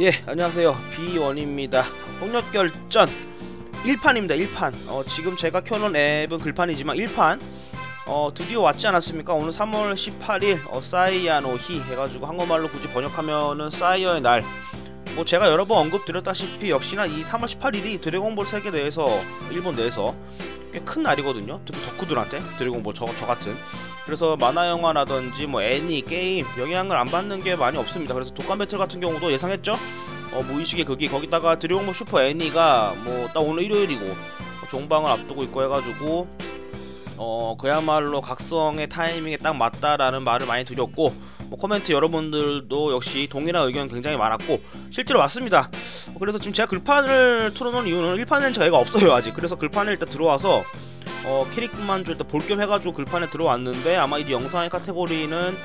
예 안녕하세요. 비원입니다. 홍역결전. 1판입니다 1판. 어, 지금 제가 켜놓은 앱은 글판이지만 1판. 어, 드디어 왔지 않았습니까? 오늘 3월 18일 어, 사이아노히 해가지고 한국말로 굳이 번역하면은 사이어의 날 뭐 제가 여러 번 언급드렸다시피 역시나 이 3월 18일이 드래곤볼 세계 내에서 일본 내에서 꽤 큰 날이거든요. 특히 덕후들한테 드래곤볼 저, 저 같은. 그래서 만화 영화라든지 뭐 애니 게임 영향을 안 받는 게 많이 없습니다. 그래서 독감 배틀 같은 경우도 예상했죠? 어 무의식의 극이 거기다가 드래곤볼 슈퍼 애니가 뭐 딱 오늘 일요일이고 뭐 종방을 앞두고 있고 해가지고 어 그야말로 각성의 타이밍에 딱 맞다라는 말을 많이 드렸고 뭐 코멘트 여러분들도 역시 동일한 의견 굉장히 많았고 실제로 맞습니다. 어, 그래서 지금 제가 글판을 틀어놓은 이유는 1판은 제가 없어요 아직. 그래서 글판에 일단 들어와서 어 캐릭만 좀 일단 볼 겸 해가지고 글판에 들어왔는데 아마 이 영상의 카테고리는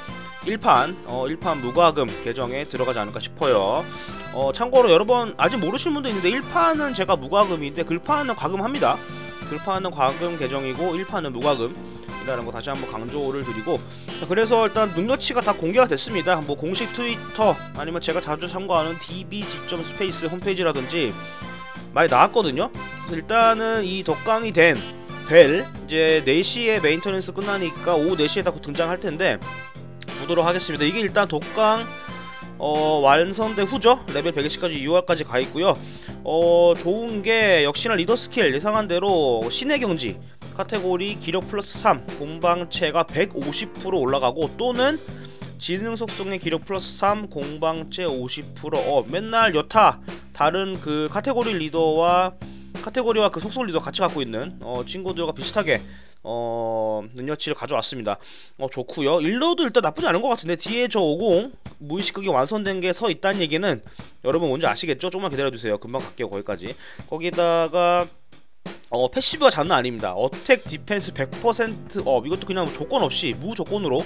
1판 어 1판 무과금 계정에 들어가지 않을까 싶어요. 어 참고로 여러분 아직 모르시는 분도 있는데 1판은 제가 무과금인데 글판은 과금합니다. 글판은 과금 계정이고 1판은 무과금 이라는 거 다시 한번 강조를 드리고 그래서 일단 눅너치가 다 공개가 됐습니다. 뭐 공식 트위터 아니면 제가 자주 참고하는 db 직점 스페이스 홈페이지라든지 많이 나왔거든요. 그래서 일단은 이 덕강이 된 될 이제 4시에 메인터넌스 끝나니까 오후 4시에 다 등장할 텐데 보도록 하겠습니다. 이게 일단 독강 어, 완성된 후죠? 레벨 120까지 6월까지 가 있고요. 어 좋은 게 역시나 리더 스킬 예상한 대로 신의 경지 카테고리 기력 플러스 3 공방체가 150% 올라가고 또는 지능 속성의 기력 플러스 3 공방체 50%어. 맨날 여타 다른 그 카테고리 리더와 카테고리와 그 속성 리더 같이 갖고 있는 어 친구들과 비슷하게 어 능력치를 가져왔습니다. 어 좋구요. 일러도 일단 나쁘지 않은 것 같은데 뒤에 저 50 무의식극이 완성된 게 서 있다는 얘기는 여러분 뭔지 아시겠죠? 조금만 기다려주세요. 금방 갈게요. 거기까지. 거기다가 어 패시브가 장난 아닙니다. 어택 디펜스 100%업. 이것도 그냥 조건 없이 무조건으로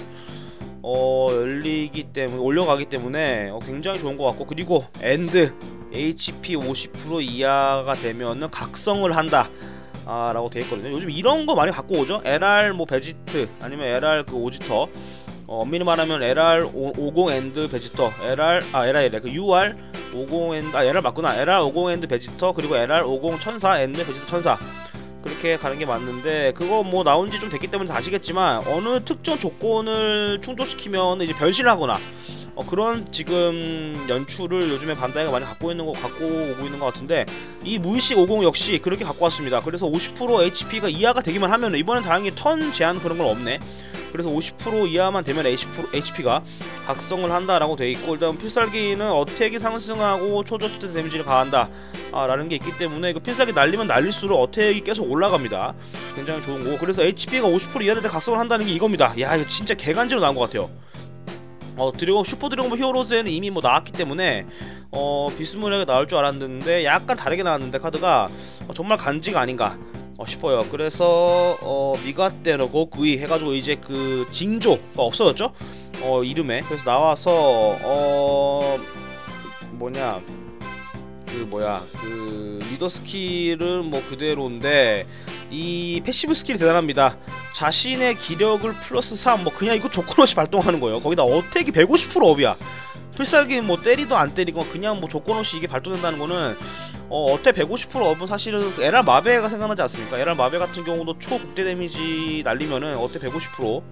어 열리기 때문에 올려가기 때문에 어, 굉장히 좋은 것 같고 그리고 엔드 HP 50% 이하가 되면은 각성을 한다. 아, 라고 되어 있거든요. 요즘 이런 거 많이 갖고 오죠. LR 뭐 베지트 아니면 LR 그 오지터. 어, 엄밀히 말하면 LR 50 엔드 베지터. LR 아 LR이래 그 UR 50 엔드 아 LR 맞구나. LR 50 엔드 베지터 그리고 LR 50 천사 엔드 베지터 천사 그렇게 가는 게 맞는데 그거 뭐 나온 지 좀 됐기 때문에 아시겠지만 어느 특정 조건을 충족시키면 이제 변신을 하거나 어, 그런 지금 연출을 요즘에 반다이가 많이 갖고 있는 거 갖고 오고 있는 것 같은데 이 무의식 50 역시 그렇게 갖고 왔습니다. 그래서 50% HP가 이하가 되기만 하면 이번엔 다행히 턴 제한 그런 건 없네. 그래서 50% 이하만 되면 HP가 각성을 한다라고 돼 있고 일단 필살기는 어택이 상승하고 초저트 데미지를 가한다 아, 라는 게 있기 때문에 그 필살기 날리면 날릴수록 어택이 계속 올라갑니다. 굉장히 좋은 거고 그래서 HP가 50% 이하 될때 각성을 한다는 게 이겁니다. 야 이거 진짜 개간지로 나온 것 같아요. 어 드래곤 슈퍼 드래곤 히어로즈에는 이미 뭐 나왔기 때문에 어 비스무리하게 나올 줄 알았는데 약간 다르게 나왔는데 카드가 어, 정말 간지가 아닌가 어, 싶어요. 그래서 어, 미가테노고 구이 해가지고 이제 그 징조가 없어졌죠? 어 이름에 그래서 나와서 어 뭐냐 그 뭐야 그 리더 스킬은 뭐 그대로인데 이 패시브 스킬이 대단합니다. 자신의 기력을 플러스 3 뭐 그냥 이거 조건 없이 발동하는 거예요. 거기다 어택이 150% 업이야. 필살기 뭐 때리도 안 때리고 그냥 뭐 조건 없이 이게 발동된다는 거는 어 어택 150% 업은 사실은 에랄 마베가 생각나지 않습니까? 에랄 마베 같은 경우도 초극대 데미지 날리면은 어택 150%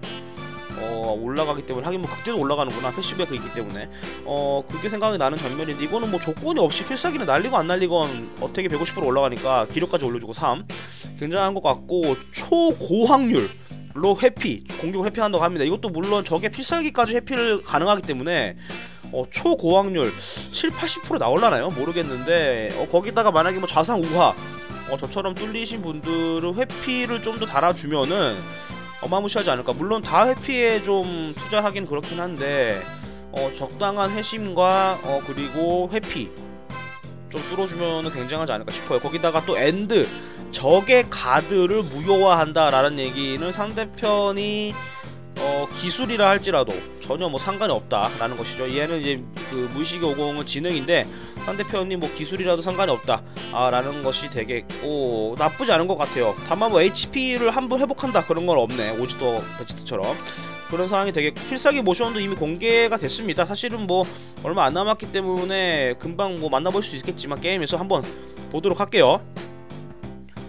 어, 올라가기 때문에 하긴 뭐 극대도 올라가는구나. 패시브가 그 있기 때문에. 어 그게 생각이 나는 장면인데 이거는 뭐 조건이 없이 필살기는 날리고 안 날리건 어택이 150% 올라가니까 기력까지 올려주고 3 굉장한 것 같고 초고확률 로 회피 공격을 회피한다고 합니다. 이것도 물론 적의 필살기까지 회피를 가능하기 때문에 어, 초고확률 7, 80% 나올라나요? 모르겠는데 어, 거기다가 만약에 뭐 자상 우하 어, 저처럼 뚫리신 분들은 회피를 좀 더 달아주면은 어마무시하지 않을까 물론 다 회피에 좀 투자하긴 그렇긴 한데 어, 적당한 회심과 어, 그리고 회피 좀 뚫어주면 굉장하지 않을까 싶어요 거기다가 또 엔드 적의 가드를 무효화한다라는 얘기는 상대편이 어, 기술이라 할지라도 전혀 뭐 상관이 없다라는 것이죠. 얘는 이제 그 무의식의 오공은 지능인데 상대편이 뭐 기술이라도 상관이 없다 아, 라는 것이 되겠고 나쁘지 않은 것 같아요. 다만 뭐 HP를 한번 회복한다 그런 건 없네 오지도 베지트처럼 그런 상황이 되겠고 필살기 모션도 이미 공개가 됐습니다. 사실은 뭐 얼마 안 남았기 때문에 금방 뭐 만나볼 수 있겠지만 게임에서 한번 보도록 할게요.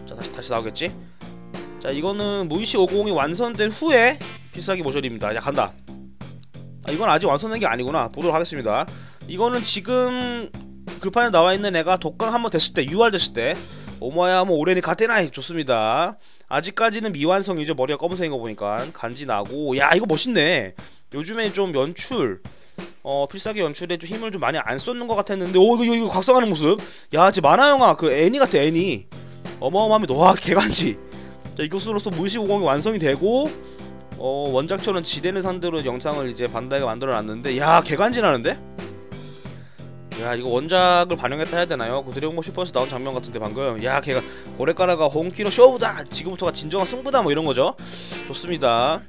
자 다시 다시 나오겠지? 자 이거는 무이시 50이 완성된 후에 필살기 모션입니다. 야 간다. 아 이건 아직 완성된 게 아니구나. 보도록 하겠습니다. 이거는 지금 글판에 나와 있는 애가 독강 한번 됐을 때 UR 됐을 때 오마야 뭐 오레니 가테나이 좋습니다. 아직까지는 미완성이죠. 머리가 검은색인 거 보니까 간지 나고 야 이거 멋있네. 요즘에 좀 연출 어 필살기 연출에 좀 힘을 좀 많이 안 쏟는 것 같았는데 오 이거 이거 각성하는 모습 야 진짜 만화 영화 그 애니 같아 애니 어마어마합니다. 와 개간지 자 이것으로서 무시 50이 완성이 되고 어 원작처럼 지대를 상대로 영상을 이제 반다이가 만들어 놨는데 야 개간지 나는데? 야 이거 원작을 반영했다 해야 되나요? 그 드래곤볼 슈퍼에서 나온 장면 같은데 방금. 야 걔가 고래가라가 홍키로 쇼부다! 지금부터가 진정한 승부다! 뭐 이런 거죠? 좋습니다.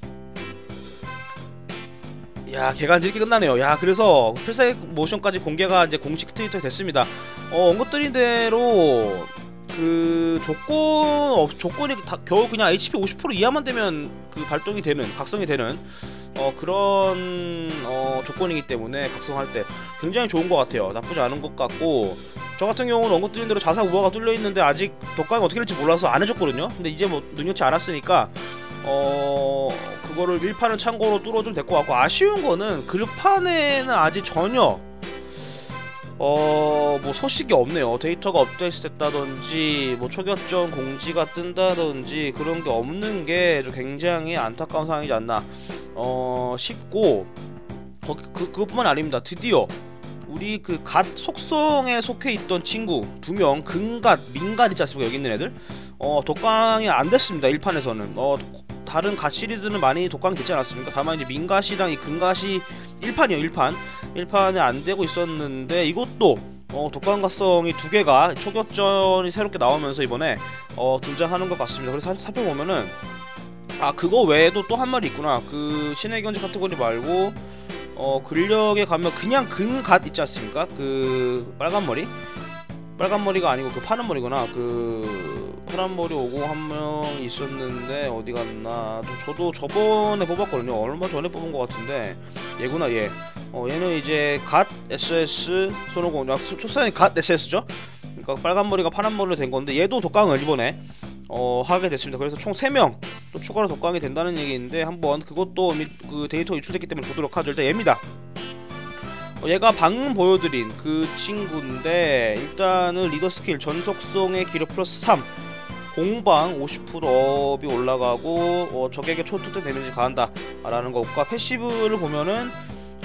야 개간지 이렇게 끝나네요. 야 그래서 필살 모션까지 공개가 이제 공식 트위터에 됐습니다. 어 언급드린 대로 그 조건 어, 조건이 다, 겨우 그냥 HP 50% 이하만 되면 그 발동이 되는 각성이 되는 어 그런 어 조건이기 때문에 각성할 때 굉장히 좋은 것 같아요. 나쁘지 않은 것 같고. 저 같은 경우는 언급 드린 대로 자사 우화가 뚫려 있는데 아직 독감이 어떻게 될지 몰라서 안 해줬거든요. 근데 이제 뭐 능력치 않았으니까 어 그거를 1판은 참고로 뚫어주면 될 것 같고 아쉬운 거는 글판에는 아직 전혀 어 뭐 소식이 없네요. 데이터가 업데이트 됐다든지 뭐 초격전 공지가 뜬다든지 그런 게 없는 게좀 굉장히 안타까운 상황이지 않나 어 싶고 어, 그, 그것뿐만 아닙니다. 드디어 우리 그 갓 속성에 속해 있던 친구 두 명 근갓 민갓 있지 않습니까? 여기 있는 애들? 어 독강이 안 됐습니다 1판에서는. 어 다른 갓 시리즈는 많이 독강이 됐지 않았습니까? 다만 이제 민갓이랑 이 근갓이 1판이요 1판 1판에 안 되고 있었는데 이것도 어, 독감가성이 두 개가 초격전이 새롭게 나오면서 이번에 어, 등장하는 것 같습니다. 그래서 살펴보면은 아 그거 외에도 또 한 마리 있구나. 그 신의 견제 카테고리 말고 어 근력에 가면 그냥 근갓 있지 않습니까? 그 빨간 머리 빨간 머리가 아니고 그 파란 머리구나. 그 파란 머리 오고 한 명 있었는데 어디 갔나? 저도 저번에 뽑았거든요. 얼마 전에 뽑은 것 같은데 얘구나 얘. 어, 얘는 이제 갓 SS 손오공 아, 초사연이 갓 SS죠? 그러니까 빨간 머리가 파란 머리로 된 건데 얘도 독강을 이번에 어, 하게 됐습니다. 그래서 총 3명 또 추가로 독강이 된다는 얘기인데 한번 그것도 그 데이터 유출됐기 때문에 보도록 하죠. 일단 얘입니다. 어, 얘가 방금 보여드린 그 친구인데 일단은 리더 스킬 전속성의 기력 플러스 3 공방 50% 업이 올라가고 어, 적에게 초특대 데미지 가한다 라는 것과 패시브를 보면은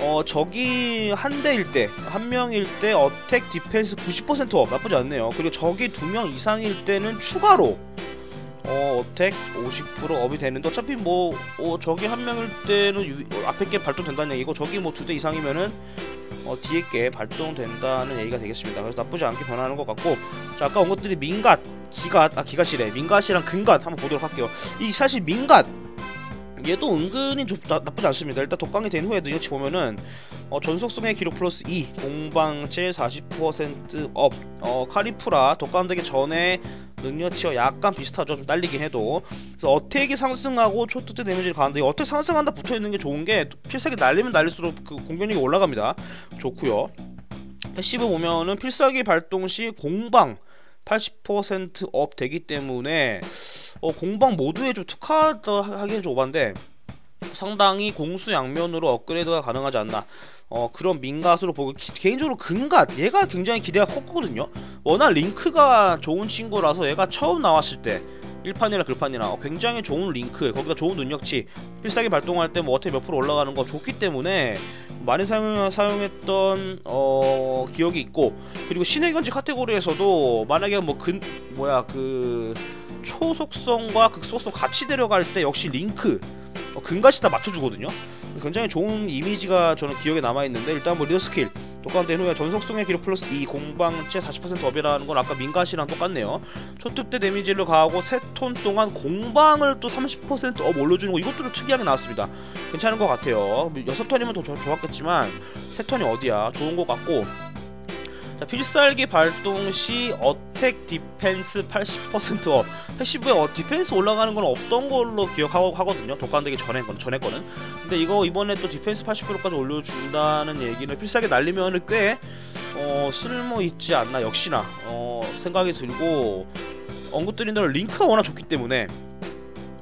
어 적이 한 대일 때, 한 명일 때 어택 디펜스 90%업 나쁘지 않네요. 그리고 적이 두 명 이상일 때는 추가로 어 어택 50% 업이 되는데 어차피 뭐 어, 적이 한 명일 때는 유, 어, 앞에 게 발동된다는 얘기고 적이 뭐 두 대 이상이면은 어, 뒤에 게 발동된다는 얘기가 되겠습니다. 그래서 나쁘지 않게 변하는 것 같고 자 아까 온 것들이 민갓, 기갓, 아 기갓이래 민갓이랑 근갓 한번 보도록 할게요. 이 사실 민갓 얘도 은근히 좀 나, 나쁘지 않습니다. 일단 독강이 된 후에 능력치 보면은 어, 전속성의 기록 플러스 2, 공방체 40%업, 어, 카리프라 독감되기 전에 능력치와 약간 비슷하죠. 좀 딸리긴 해도. 그래서 어택이 상승하고 초특대 데미지를 가는데 어택 상승한다 붙어있는 게 좋은 게 필살기 날리면 날릴수록 그 공격력이 올라갑니다. 좋고요 패시브 보면은 필살기 발동 시 공방 80%업 되기 때문에 어, 공방 모두에 좀 특화하기는 좀 오반데 상당히 공수 양면으로 업그레이드가 가능하지 않나 어 그런 민갓으로 보고 기, 개인적으로 근갓 얘가 굉장히 기대가 컸거든요. 워낙 링크가 좋은 친구라서 얘가 처음 나왔을 때 1판이나 글판이나 어, 굉장히 좋은 링크 거기다 좋은 능력치 필살기 발동할 때 뭐 어떻게 몇 프로 올라가는 거 좋기 때문에 많이 사용, 사용했던 어, 기억이 있고 그리고 신의 견지 카테고리에서도 만약에 뭐 근 뭐야 그 초속성과 극속성 같이 데려갈 때 역시 링크 어, 근같이 다 맞춰주거든요 굉장히 좋은 이미지가 저는 기억에 남아있는데 일단 뭐 리더 스킬 똑같은 후에 전속성의 기록 플러스 2 공방체 40% 업이라는 건 아까 민가시랑 똑같네요. 초특대 데미지를 가하고 3톤 동안 공방을 또 30%업 올려주는 거 이것도 좀 특이하게 나왔습니다. 괜찮은 것 같아요. 6턴이면 더 좋았겠지만 3턴이 어디야? 좋은 것 같고 자 필살기 발동 시 어택 디펜스 80% 어, 패시브에 어, 디펜스 올라가는 건 없던 걸로 기억하고 하거든요. 독감되기 전에 건 전에 거는. 근데 이거 이번에 또 디펜스 80%까지 올려준다는 얘기는 필살기 날리면은 꽤 어, 쓸모 있지 않나 역시나 어, 생각이 들고 언급드린 대로 링크가 워낙 좋기 때문에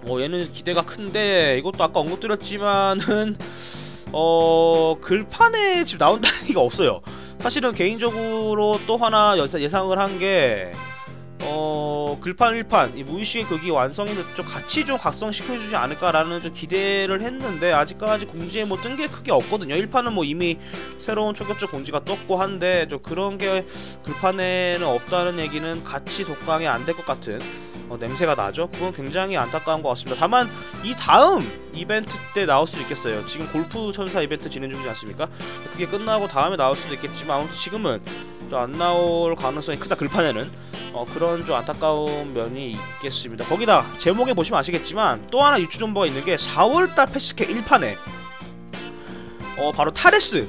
어, 얘는 기대가 큰데 이것도 아까 언급드렸지만은 어 글판에 지금 나온다는 얘기가 없어요 사실은 개인적으로 또 하나 예상을 한 게 어, 글판 1판, 이 무의식의 극이 완성이 좀 같이 좀 각성시켜주지 않을까라는 좀 기대를 했는데, 아직까지 공지에 뭐 뜬 게 크게 없거든요. 1판은 뭐 이미 새로운 초격적 공지가 떴고 한데, 좀 그런 게 글판에는 없다는 얘기는 같이 독강이 안 될 것 같은 어, 냄새가 나죠. 그건 굉장히 안타까운 것 같습니다. 다만 이 다음 이벤트 때 나올 수도 있겠어요. 지금 골프 천사 이벤트 진행 중이지 않습니까? 그게 끝나고 다음에 나올 수도 있겠지만 아무튼 지금은 좀안 나올 가능성이 크다 글판에는 어, 그런 좀 안타까운 면이 있겠습니다. 거기다 제목에 보시면 아시겠지만 또 하나 유추 정보가 있는 게 4월달 패스캐 1판에 어, 바로 타레스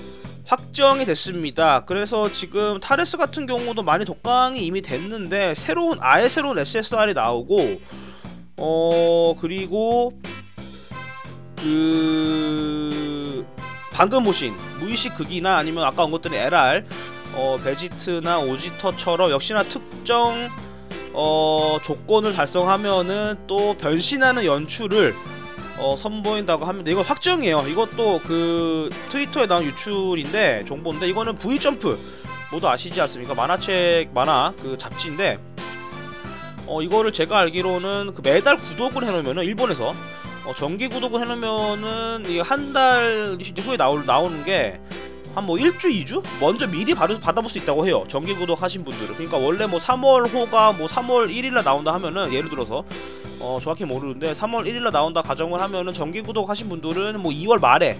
확정이 됐습니다. 그래서 지금 타레스 같은 경우도 많이 독강이 이미 됐는데 새로운 아예 새로운 SSR이 나오고 어 그리고 그 방금 보신 무의식 극이나 아니면 아까 언급드린 LR 어 베지트나 오지터처럼 역시나 특정 어 조건을 달성하면은 또 변신하는 연출을 어, 선보인다고 합니다. 이거 확정이에요. 이것도 그 트위터에 나온 유출인데 정보인데 이거는 V 점프 모두 아시지 않습니까? 만화책 만화 그 잡지인데 어 이거를 제가 알기로는 그 매달 구독을 해놓으면은 일본에서 어, 정기 구독을 해놓으면은 한 달 후에 나올 나오는 게 한뭐 1주 2주 먼저 미리 받아, 받아볼 수 있다고 해요 정기 구독 하신 분들은 그러니까 원래 뭐 3월 호가 뭐 3월 1일날 나온다 하면은 예를 들어서 어 정확히 모르는데 3월 1일날 나온다 가정을 하면은 정기 구독 하신 분들은 뭐 2월 말에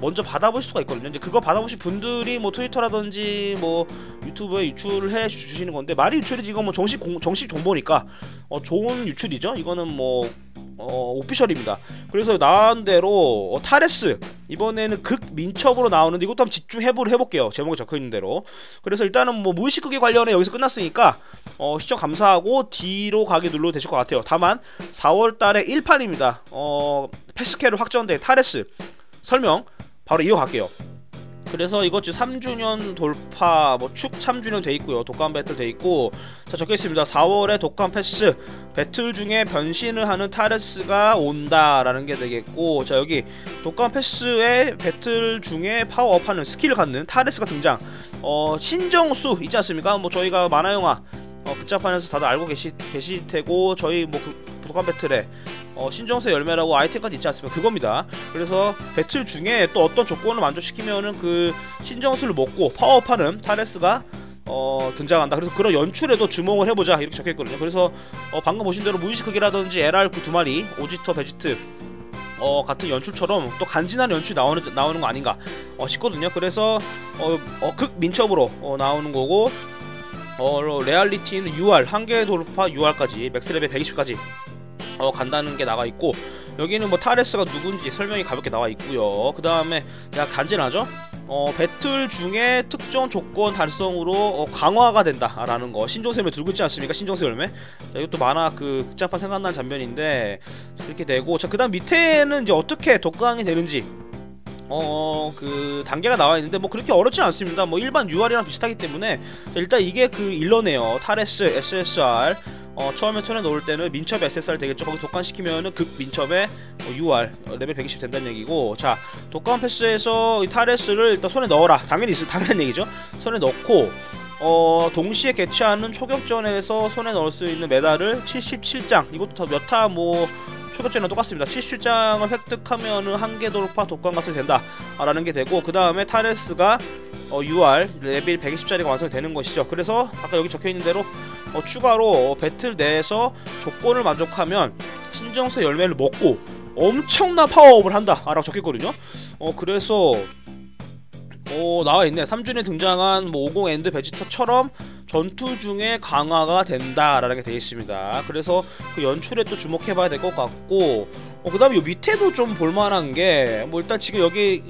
먼저 받아볼 수가 있거든요. 이제 그거 받아보신 분들이 뭐 트위터라든지 뭐 유튜브에 유출을 해 주시는 건데 말이 유출이지 이건 뭐 정식 공, 정식 정보니까 어 좋은 유출이죠. 이거는 뭐 어, 오피셜입니다. 그래서 나온 대로 어, 타레스 이번에는 극 민첩으로 나오는데 이것도 한번 집중 해보를 해볼게요. 제목에 적혀 있는 대로. 그래서 일단은 뭐 무의식 극에 관련해 여기서 끝났으니까 어, 시청 감사하고 뒤로 가기 눌러도 되실 것 같아요. 다만 4월달에 1판입니다. 어, 패스캐를 확정된 타레스 설명 바로 이어갈게요. 그래서 이것 주 3주년 돌파 뭐 축 3주년 돼 있고요. 독감 배틀 돼 있고 자 적혀 있습니다. 4월에 독감 패스 배틀 중에 변신을 하는 타레스가 온다라는 게 되겠고 자 여기 독감 패스의 배틀 중에 파워업하는 스킬을 갖는 타레스가 등장. 어 신정수 있지 않습니까? 뭐 저희가 만화 영화 어, 극장판에서 다들 알고 계시 계실 테고 저희 뭐 그, 독감 배틀에 어, 신정세 열매라고 아이템까지 있지 않습니까? 그겁니다. 그래서 배틀 중에 또 어떤 조건을 만족시키면은 그 신정수를 먹고 파워업하는 타레스가 어, 등장한다. 그래서 그런 연출에도 주목을 해보자 이렇게 적혀있거든요. 그래서 어, 방금 보신 대로 무의식 극이라든지 LR 그두 마리 오지터 베지트 어, 같은 연출처럼 또 간지난 연출이 나오는, 나오는 거 아닌가 어, 싶거든요. 그래서 어, 어, 극 민첩으로 어, 나오는 거고 어, 레알리티는 UR 한 개 돌파 UR까지 맥스레벨 120까지 어, 간다는 게 나와 있고 여기는 뭐 타레스가 누군지 설명이 가볍게 나와 있고요. 그 다음에 야 간지나죠? 어, 배틀 중에 특정 조건 달성으로 어, 강화가 된다라는 거 신종샘을 들고 있지 않습니까? 신종샘 열매 자, 이것도 만화 그 극장판 생각나는 장면인데 이렇게 되고 자 그 다음 밑에는 이제 어떻게 독강이 되는지 어, 그, 단계가 나와 있는데, 뭐, 그렇게 어렵진 않습니다. 뭐, 일반 UR이랑 비슷하기 때문에, 자, 일단 이게 그 일러네요. 타레스, SSR, 어, 처음에 손에 넣을 때는 민첩 SSR 되겠죠. 거기 독감시키면은 극 민첩에 어, UR 어, 레벨 120 된다는 얘기고 자 독감 패스에서 이 타레스를 일단 손에 넣어라. 당연히 있을 당연한 얘기죠. 손에 넣고 어 동시에 개최하는 초격전에서 손에 넣을 수 있는 메달을 77장 이것도 몇타 뭐 초격전이랑 똑같습니다. 77장을 획득하면은 한계 돌파 독감 가설이 된다 라는 게 되고 그 다음에 타레스가 어, UR 레벨 120짜리가 완성이 되는 것이죠. 그래서 아까 여기 적혀있는 대로 어, 추가로 배틀 내에서 조건을 만족하면 신정세 열매를 먹고 엄청난 파워업을 한다 라고 적혔거든요. 어 그래서 어 나와있네 3준에 등장한 뭐 50 엔드 베지터처럼 전투 중에 강화가 된다라는 게 되어 있습니다. 그래서 그 연출에 또 주목해봐야 될 것 같고 어, 그 다음에 요 밑에도 좀 볼만한 게 뭐 일단 지금 여기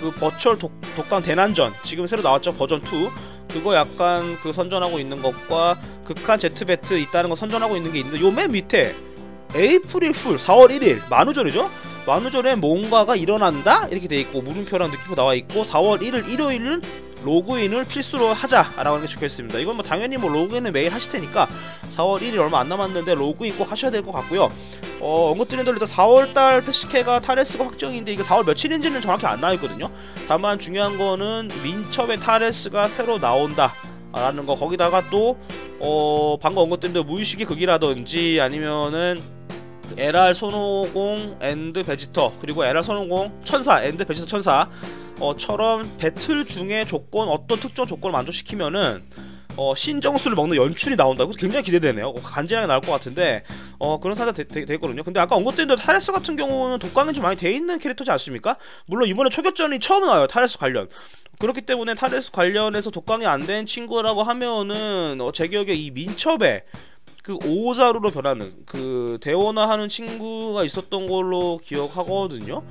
그 버추얼 독, 독감 대난전 지금 새로 나왔죠 버전 2 그거 약간 그 선전하고 있는 것과 극한 제트배트 있다는 거 선전하고 있는 게 있는데 요 맨 밑에 에이프릴 풀 4월 1일 만우절이죠? 만우절에 뭔가가 일어난다? 이렇게 돼 있고 물음표랑 느낌표 나와 있고 4월 1일 일요일은 로그인을 필수로 하자라고 이렇게 적혀 있습니다. 이건 뭐 당연히 뭐 로그인을 매일 하실 테니까 4월 1일 얼마 안 남았는데 로그인 꼭 하셔야 될 것 같고요. 어, 언급드린 대로 일단 4월달 패시케가 타레스가 확정인데 이게 4월 며칠인지는 정확히 안 나와 있거든요. 다만 중요한 거는 민첩의 타레스가 새로 나온다. 라는 거 거기다가 또 어, 방금 언급드린 대로 무의식의 극이라든지 아니면은 LR 손오공 앤드 베지터 그리고 LR 손오공 천사 앤드 베지터 천사 어처럼 배틀 중에 조건 어떤 특정 조건을 만족시키면은 어, 신정수를 먹는 연출이 나온다고 굉장히 기대되네요. 어, 간지나게 나올 것 같은데 어, 그런 사례 되거든요. 근데 아까 언급드린 대로 타레스 같은 경우는 독감이 좀 많이 돼 있는 캐릭터지 않습니까? 물론 이번에 초격전이 처음 나와요. 타레스 관련. 그렇기 때문에 타레스 관련해서 독강이 안 된 친구라고 하면은 어, 제 기억에 이 민첩에 그 오자루로 변하는 그 대원화 하는 친구가 있었던 걸로 기억하거든요.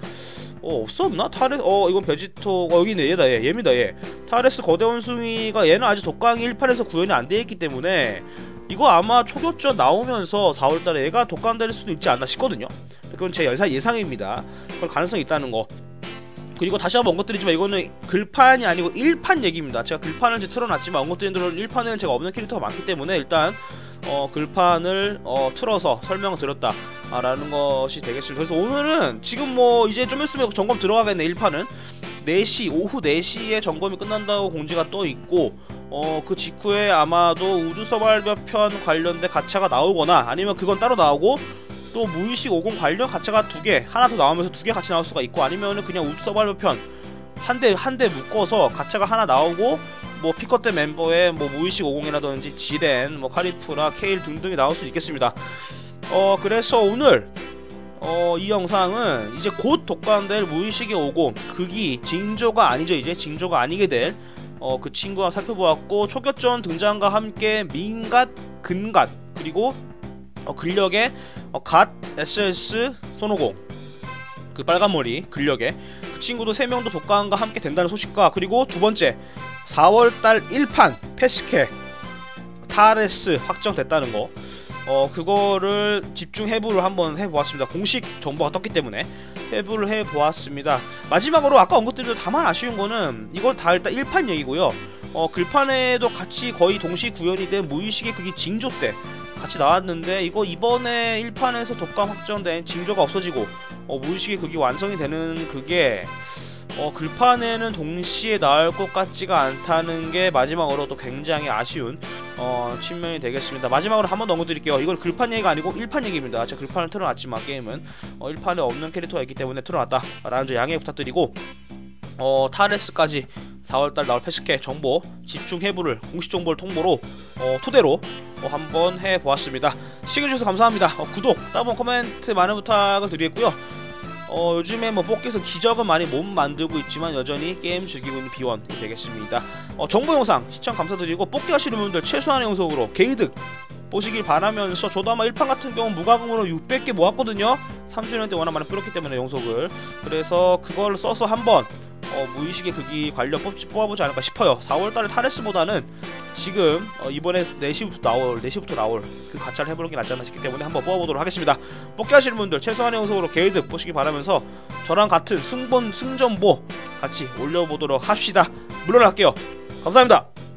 어 없었나? 타레 어 이건 베지토 어 여기 있네 얘다 얘 얘입니다 얘. 타레스 거대 원숭이가 얘는 아직 독강이 1판에서 구현이 안 돼 있기 때문에 이거 아마 초교전 나오면서 4월달에 얘가 독감될 수도 있지 않나 싶거든요. 그건 제 예상, 예상입니다. 그럴 가능성이 있다는 거. 그리고 다시 한번 언급드리지만 이거는 글판이 아니고 1판 얘기입니다. 제가 글판을 이제 틀어놨지만 언급드린 대로 1판에는 제가 없는 캐릭터가 많기 때문에 일단 어, 글판을 어, 틀어서 설명을 드렸다 라는 것이 되겠습니다. 그래서 오늘은 지금 뭐 이제 좀 있으면 점검 들어가겠네 1판은. 4시 오후 4시에 점검이 끝난다고 공지가 떠 있고 어 그 직후에 아마도 우주 서발별 편 관련된 가차가 나오거나 아니면 그건 따로 나오고 또 무의식 50 관련 가차가 두 개 하나 더 나오면서 두 개 같이 나올 수가 있고 아니면은 그냥 우주 서발별 편 한 대 한 대 묶어서 가차가 하나 나오고 뭐 피커때 멤버의 뭐 무의식 50이라든지 지렌, 뭐 카리프라, 케일 등등이 나올 수 있겠습니다. 어 그래서 오늘 어, 이 영상은 이제 곧 독감될 무의식의 50 극이 징조가 아니죠 이제 징조가 아니게 될 어, 그 친구와 살펴보았고 초격전 등장과 함께 민갓, 근갓 그리고 어, 근력의 어, 갓, SS, 손오공 그 빨간머리 근력의 그 친구도 3명도 독감과 함께 된다는 소식과 그리고 두 번째 4월달 1판 패스케 타레스 확정됐다는 거 어, 그거를 집중 해부를 한번 해보았습니다. 공식 정보가 떴기 때문에 해부를 해보았습니다. 마지막으로 아까 언급드린 다만 아쉬운 거는 이건 다 일단 1판 얘기고요. 어, 글판에도 같이 거의 동시 구현이 된 무의식의 그게 징조 때 같이 나왔는데 이거 이번에 1판에서 독감 확정된 징조가 없어지고 어, 무의식의 그게 완성이 되는 그게 어, 글판에는 동시에 나올 것 같지가 않다는 게 마지막으로도 굉장히 아쉬운 어, 측면이 되겠습니다. 마지막으로 한번더 언급드릴게요. 이걸 글판 얘기가 아니고 1판 얘기입니다. 제가 글판을 틀어놨지만 게임은 어, 1판에 없는 캐릭터가 있기 때문에 틀어놨다 라는 점 양해 부탁드리고 어, 타레스까지 4월달 나올 패스케 정보 집중 해부를 공식 정보를 통보로 어, 토대로 어, 한번 해보았습니다. 시청해주셔서 감사합니다. 어, 구독, 따봉, 코멘트 많은 부탁을 드리겠고요. 어, 요즘에 뭐 뽑기에서 기적은 많이 못 만들고 있지만 여전히 게임 즐기고 있는 비원이 되겠습니다. 어, 정보 영상 시청 감사드리고 뽑기 하시는 분들 최소한의 영속으로 게이득 보시길 바라면서 저도 아마 1판 같은 경우 무과금으로 600개 모았거든요 3주년 때 워낙 많이 뿌렸기 때문에 영속을 그래서 그걸 써서 한번 어, 무의식의 극이 관련 뽑, 뽑아보지 않을까 싶어요. 4월달에 타레스보다는 지금 어, 이번에 4시부터 나올 4시부터 나올 그 가차를 해보는 게 낫지 않나 싶기 때문에 한번 뽑아보도록 하겠습니다. 뽑기 하시는 분들 최소한의 영속으로 게이드 보시기 바라면서 저랑 같은 승본 승전보 같이 올려보도록 합시다. 물러날게요. 감사합니다